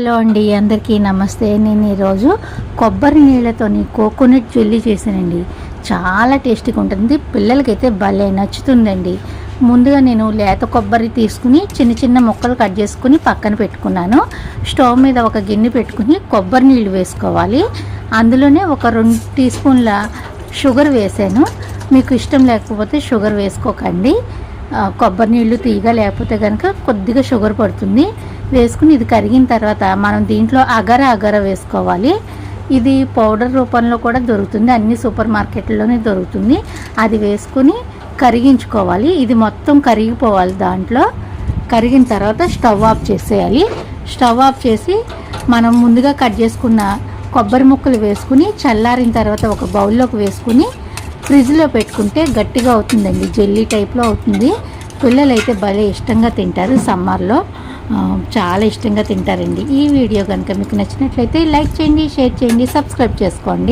Hello అండి అందరికీ నమస్తే. నేను ఈరోజు కొబ్బరి నీళ్ళతోని కోకోనట్ జెల్లీ చేశానండి. చాలా టేస్టీగా ఉంటుంది. పిల్లలకైతే భలే నచ్చుతుందండి. ముందుగా నేను లేత కొబ్బరి తీసుకుని చిన్న చిన్న ముక్కలు కట్ చేసుకుని పక్కన పెట్టుకున్నాను. స్టవ్ మీద ఒక గిన్నె పెట్టుకుని కొబ్బరి నీళ్ళు వేసుకోవాలి. అందులోనే ఒక రెండు టీ స్పూన్ల షుగర్ వేసాను. మీకు ఇష్టం లేకపోతే షుగర్ వేసుకోకండి. కొబ్బరి నీళ్ళు తీయగా లేకపోతే కనుక కొద్దిగా షుగర్ పడుతుంది. వేసుకుని ఇది కరిగిన తర్వాత మనం దీంట్లో అగర అగర వేసుకోవాలి. ఇది పౌడర్ రూపంలో కూడా దొరుకుతుంది. అన్ని సూపర్ మార్కెట్లోనే దొరుకుతుంది. అది వేసుకుని కరిగించుకోవాలి. ఇది మొత్తం కరిగిపోవాలి దాంట్లో. కరిగిన తర్వాత స్టవ్ ఆఫ్ చేసేయాలి. స్టవ్ ఆఫ్ చేసి మనం ముందుగా కట్ చేసుకున్న కొబ్బరి ముక్కలు వేసుకుని చల్లారిన తర్వాత ఒక బౌల్లోకి వేసుకుని ఫ్రిడ్జ్లో పెట్టుకుంటే గట్టిగా అవుతుందండి. జెల్లీ టైప్లో అవుతుంది. పిల్లలు అయితే భలే ఇష్టంగా తింటారు సమ్మర్లో. చాలా ఇష్టంగా తింటారండి. ఈ వీడియో కనుక మీకు నచ్చినట్లయితే లైక్ చేయండి షేర్ చేయండి సబ్స్క్రైబ్ చేసుకోండి.